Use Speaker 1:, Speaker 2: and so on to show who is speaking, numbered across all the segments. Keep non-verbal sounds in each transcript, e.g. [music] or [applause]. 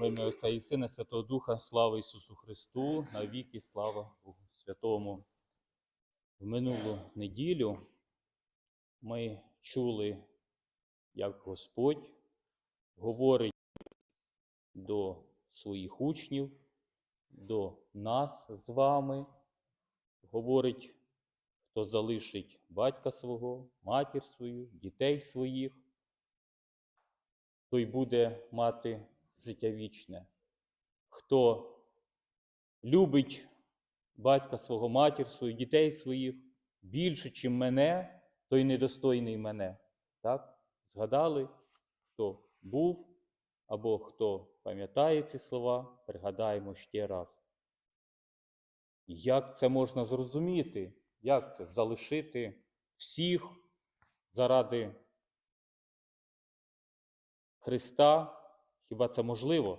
Speaker 1: Во ім'я Отця і Сина Святого Духа, слава Ісусу Христу, навіки слава Богу Святому. В минулу неділю ми чули, як Господь говорить до своїх учнів, до нас з вами, говорить, хто залишить батька свого, матір свою, дітей своїх, той буде мати життя вічне. Хто любить батька свого, матір свою, дітей своїх більше, чим мене, той недостойний мене. Так? Згадали, хто був або хто пам'ятає ці слова, пригадаємо ще раз. Як це можна зрозуміти? Як це залишити всіх заради Христа? Хіба це можливо?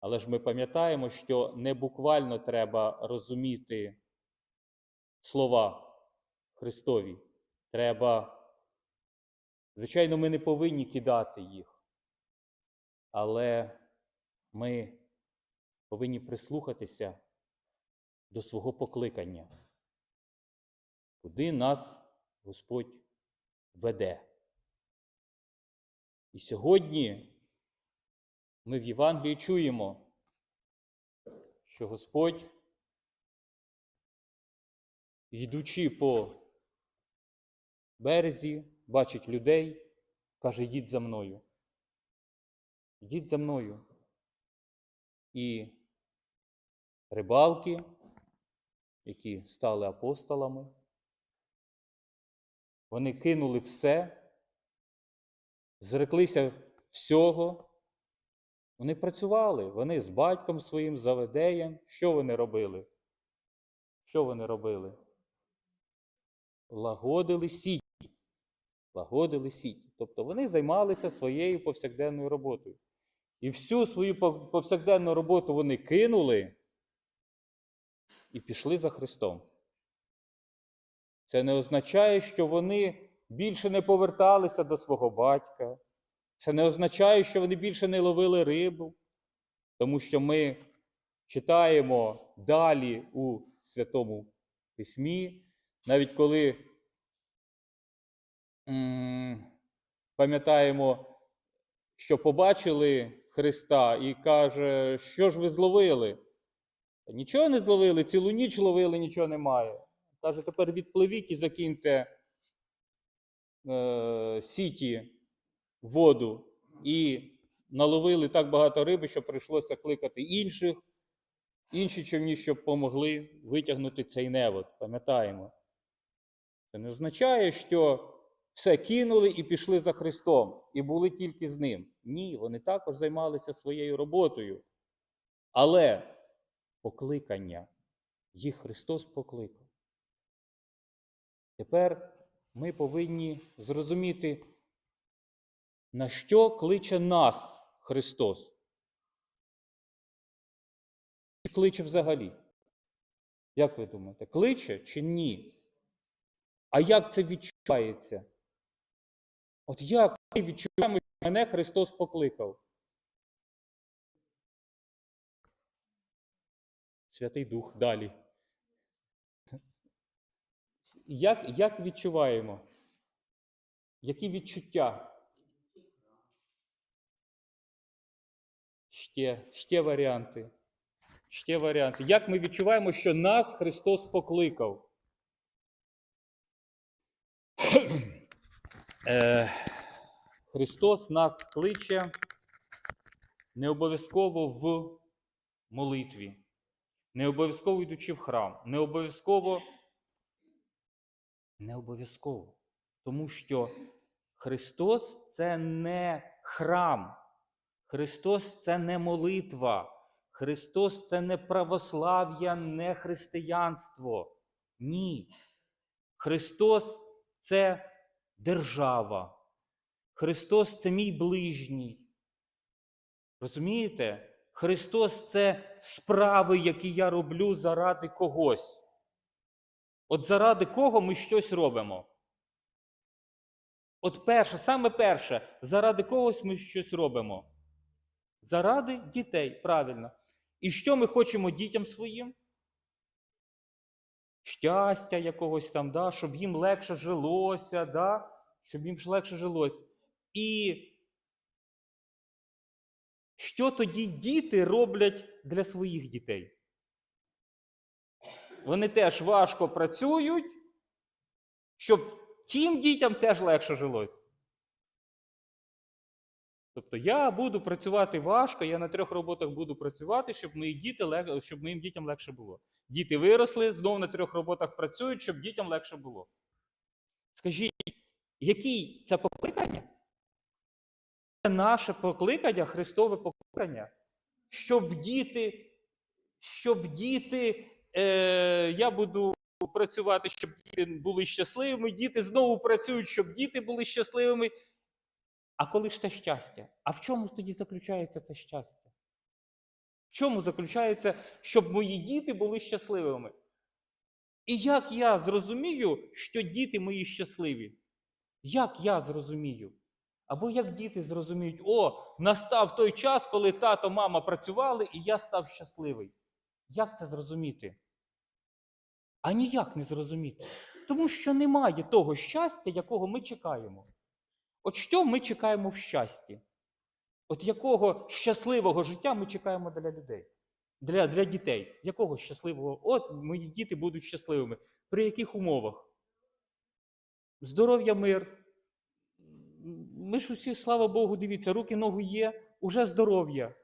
Speaker 1: Але ж ми пам'ятаємо, що не буквально треба розуміти слова Христові. Треба, звичайно, ми не повинні кидати їх, але ми повинні прислухатися до свого покликання, куди нас Господь веде. І сьогодні ми в Євангелії чуємо, що Господь, йдучи по березі, бачить людей, каже, йдіть за мною. Йдіть за мною. І рибалки, які стали апостолами, вони кинули все, зреклися всього. Вони працювали, вони з батьком своїм заведеєм. Що вони робили? Що вони робили? Лагодили сіті. Лагодили сіті. Тобто вони займалися своєю повсякденною роботою. І всю свою повсякденну роботу вони кинули і пішли за Христом. Це не означає, що вони більше не поверталися до свого батька. Це не означає, що вони більше не ловили рибу, тому що ми читаємо далі у Святому Письмі, навіть коли пам'ятаємо, що побачили Христа і каже, що ж ви зловили? Нічого не зловили, цілу ніч ловили, нічого немає. Каже, тепер відпливіть і закиньте е, сіті воду і наловили так багато риби, що прийшлося кликати інших, інші човні, щоб помогли витягнути цей невод. Пам'ятаємо. Це не означає, що все кинули і пішли за Христом, і були тільки з ним. Ні, вони також займалися своєю роботою. Але покликання їх Христос покликав. Тепер ми повинні зрозуміти, на що кличе нас Христос? Чи кличе взагалі? Як ви думаєте, кличе чи ні? А як це відчувається? От як ми відчуваємо, що мене Христос покликав? Святий Дух далі. Як, як відчуваємо? Які відчуття? Ще, ще варіанти. Ще варіанти. Як ми відчуваємо, що нас Христос покликав? Е, Христос нас кличе не обов'язково в молитві, не обов'язково йдучи в храм, не обов'язково, не обов'язково. Тому що Христос це не храм. Христос це не молитва. Христос це не православ'я, не християнство. Ні. Христос це держава. Христос це мій ближній. Розумієте? Христос це справи, які я роблю заради когось. От заради кого ми щось робимо? От перше, саме перше, заради когось ми щось робимо. Заради дітей, правильно. І що ми хочемо дітям своїм? Щастя якогось там, да? щоб їм легше жилося, да? щоб їм легше жилось. І що тоді діти роблять для своїх дітей? Вони теж важко працюють, щоб тим дітям теж легше жилось. Тобто я буду працювати важко, я на трьох роботах буду працювати, щоб мої діти щоб моїм дітям легше було. Діти виросли, знову на трьох роботах працюють, щоб дітям легше було. Скажіть, який це покликання? Це наше покликання, Христове покликання, щоб діти, щоб діти, е, я буду працювати, щоб діти були щасливими, діти знову працюють, щоб діти були щасливими. А коли ж те щастя? А в чому ж тоді заключається це щастя? В чому заключається, щоб мої діти були щасливими? І як я зрозумію, що діти мої щасливі? Як я зрозумію? Або як діти зрозуміють, о, настав той час, коли тато, мама працювали, і я став щасливий. Як це зрозуміти? А ніяк не зрозуміти. Тому що немає того щастя, якого ми чекаємо. От що ми чекаємо в щасті? От якого щасливого життя ми чекаємо для людей, для, для дітей? Якого щасливого? От мої діти будуть щасливими. При яких умовах? Здоров'я, мир. Ми ж усі, слава Богу, дивіться, руки, ноги є, уже здоров'я.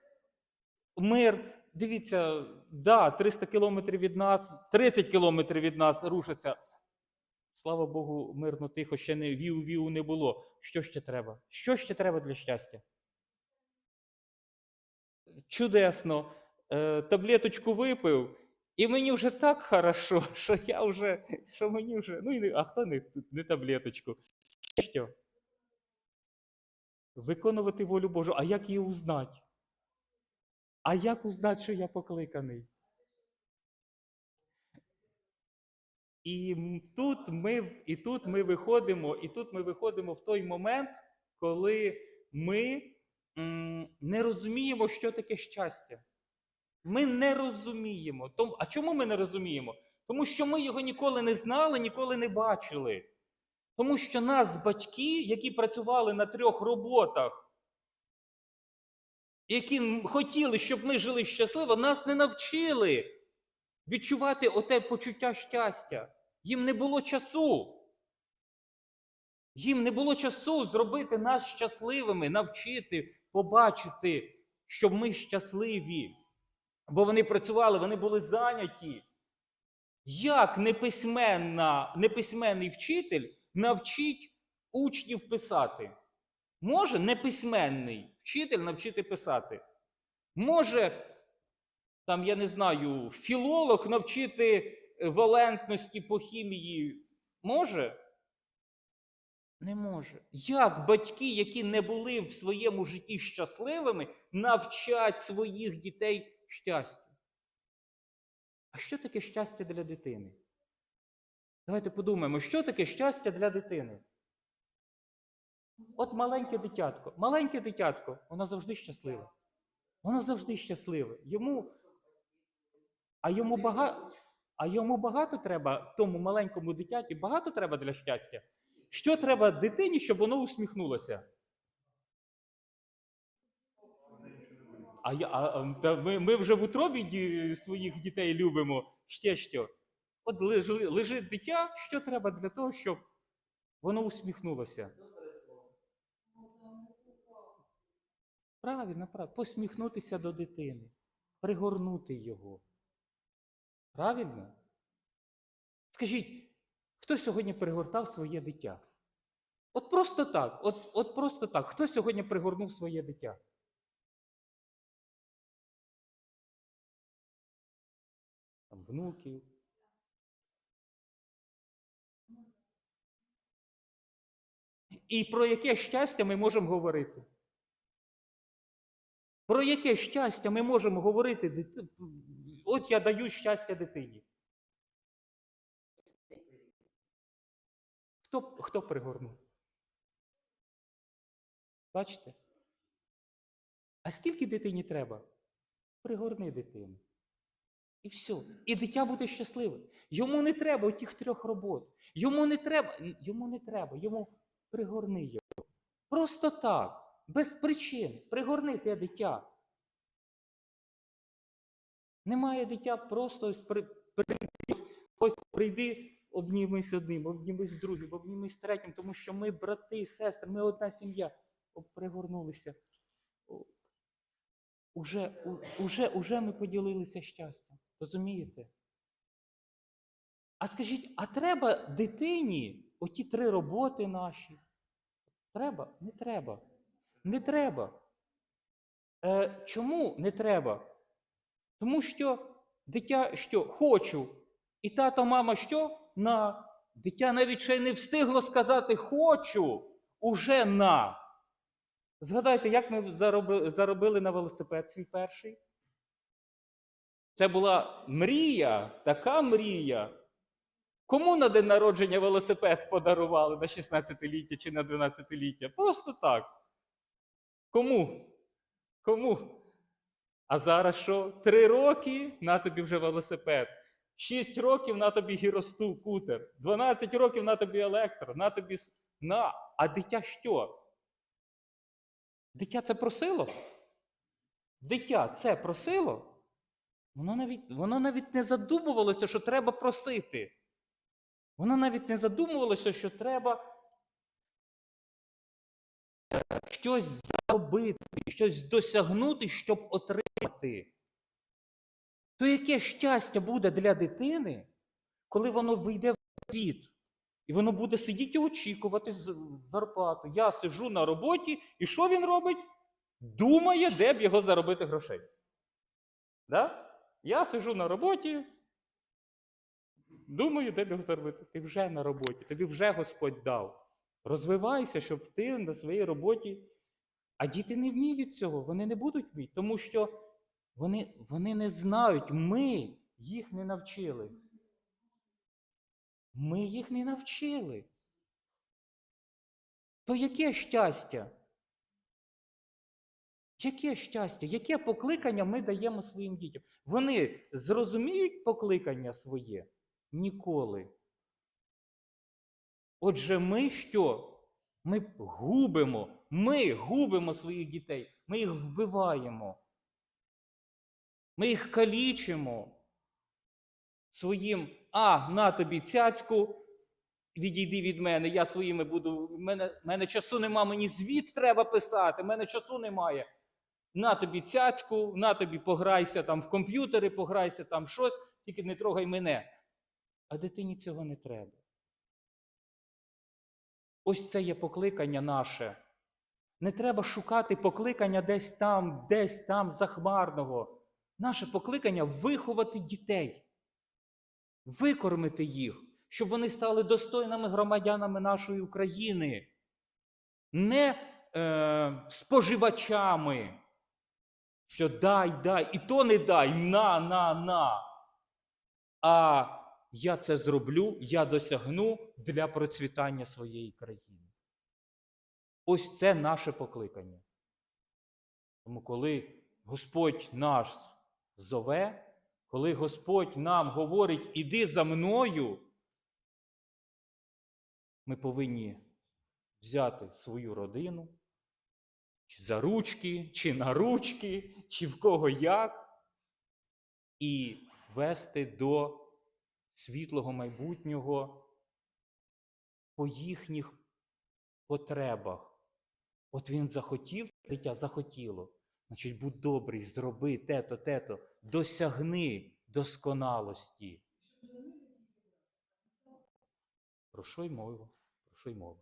Speaker 1: Мир. Дивіться, да, 300 кілометрів від нас, 30 кілометрів від нас рушиться. Слава Богу, мирно, тихо, ще не віу-віу не було. Що ще треба? Що ще треба для щастя? Чудесно. Е, таблеточку випив, і мені вже так хорошо, [laughs] що я вже, що мені вже. Ну і а хто не, не таблеточку? Що? Виконувати волю Божу. А як її узнати? А як узнати, що я покликаний? І тут ми, і тут ми виходимо, і тут ми виходимо в той момент, коли ми м, не розуміємо, що таке щастя. Ми не розуміємо. Тому, а чому ми не розуміємо? Тому що ми його ніколи не знали, ніколи не бачили. Тому що нас батьки, які працювали на трьох роботах, які хотіли, щоб ми жили щасливо, нас не навчили відчувати оте почуття щастя. Їм не було часу. Їм не було часу зробити нас щасливими, навчити, побачити, що ми щасливі. Бо вони працювали, вони були зайняті. Як неписьменна, неписьменний вчитель навчить учнів писати? Може неписьменний вчитель навчити писати? Може, там, я не знаю, філолог навчити валентності по хімії? Може? Не може. Як батьки, які не були в своєму житті щасливими, навчать своїх дітей щастю? А що таке щастя для дитини? Давайте подумаємо, що таке щастя для дитини? От маленьке дитятко, маленьке дитятко, воно завжди щасливе. Воно завжди щасливе. Йому, а, йому багато, а йому багато треба, тому маленькому дитяті, багато треба для щастя. Що треба дитині, щоб воно усміхнулося? А, я, а, а, та ми, ми вже в утробі ді- своїх дітей любимо. Ще що? От лежи- лежить дитя, що треба для того, щоб воно усміхнулося? Правильно, правильно. Посміхнутися до дитини, пригорнути його. Правильно? Скажіть, хто сьогодні пригортав своє дитя? От просто так, от, от просто так. Хто сьогодні пригорнув своє дитя? Там, внуків. І про яке щастя ми можемо говорити? Про яке щастя ми можемо говорити? От я даю щастя дитині. Хто, хто пригорнув? Бачите? А скільки дитині треба? Пригорни дитину. І все. І дитя буде щасливе. Йому не треба тих трьох робот. Йому не треба, йому не треба, йому пригорни його. Просто так, без причин. Пригорни те дитя. Немає дитя, просто ось при, прийди, ось прийди, обнімись одним, обнімись другим, обнімись третім, тому що ми брати, сестри, ми одна сім'я. Пригорнулися. Уже, уже, уже ми поділилися щастям. Розумієте? А скажіть, а треба дитині оті три роботи наші? Треба? Не треба. Не треба. Е, чому не треба? Тому що дитя що? Хочу. І тато, мама що? На. Дитя навіть ще й не встигло сказати хочу, уже на. Згадайте, як ми заробили на велосипед свій перший? Це була мрія, така мрія. Кому на день народження велосипед подарували на 16-ліття чи на 12-ліття? Просто так. Кому? Кому? А зараз що? Три роки на тобі вже велосипед. Шість років на тобі гіросту, кутер. 12 років на тобі електро, на тобі. На. А дитя що? Дитя це просило? Дитя це просило? Воно навіть, воно навіть не задумувалося, що треба просити. Воно навіть не задумувалося, що треба щось заробити, щось досягнути, щоб отримати. То яке щастя буде для дитини, коли воно вийде в світ, і воно буде сидіти і очікувати зарплату. Я сиджу на роботі, і що він робить? Думає, де б його заробити грошей. Да? Я сиджу на роботі, думаю, де б його заробити. Ти вже на роботі, тобі вже Господь дав. Розвивайся, щоб ти на своїй роботі. А діти не вміють цього, вони не будуть вміти, тому що вони, вони не знають, ми їх не навчили. Ми їх не навчили. То яке щастя? Яке щастя, яке покликання ми даємо своїм дітям? Вони зрозуміють покликання своє? Ніколи. Отже, ми що? Ми губимо, ми губимо своїх дітей, ми їх вбиваємо. Ми їх калічимо своїм, а, на тобі цяцьку, відійди від мене, я своїми буду. мене, мене часу нема, мені звіт треба писати, мене часу немає. На тобі цяцьку, на тобі пограйся там в комп'ютери, пограйся там щось, тільки не трогай мене. А дитині цього не треба. Ось це є покликання наше. Не треба шукати покликання десь там, десь там захмарного. Наше покликання виховати дітей, викормити їх, щоб вони стали достойними громадянами нашої України, не е, споживачами, що дай, дай, і то не дай, на, на, на. А я це зроблю, я досягну для процвітання своєї країни. Ось це наше покликання. Тому коли Господь наш зове, коли Господь нам говорить, іди за мною, ми повинні взяти свою родину, чи за ручки, чи на ручки, чи в кого як, і вести до світлого майбутнього по їхніх потребах. От він захотів, дитя захотіло. Значить, будь добрий, зроби те-то, те-то, досягни досконалості. Про що й мова? Про що й мова?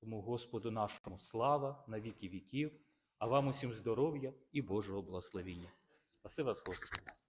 Speaker 1: Тому Господу нашому слава на віки віків, а вам усім здоров'я і Божого благословіння. Спаси вас, Господи.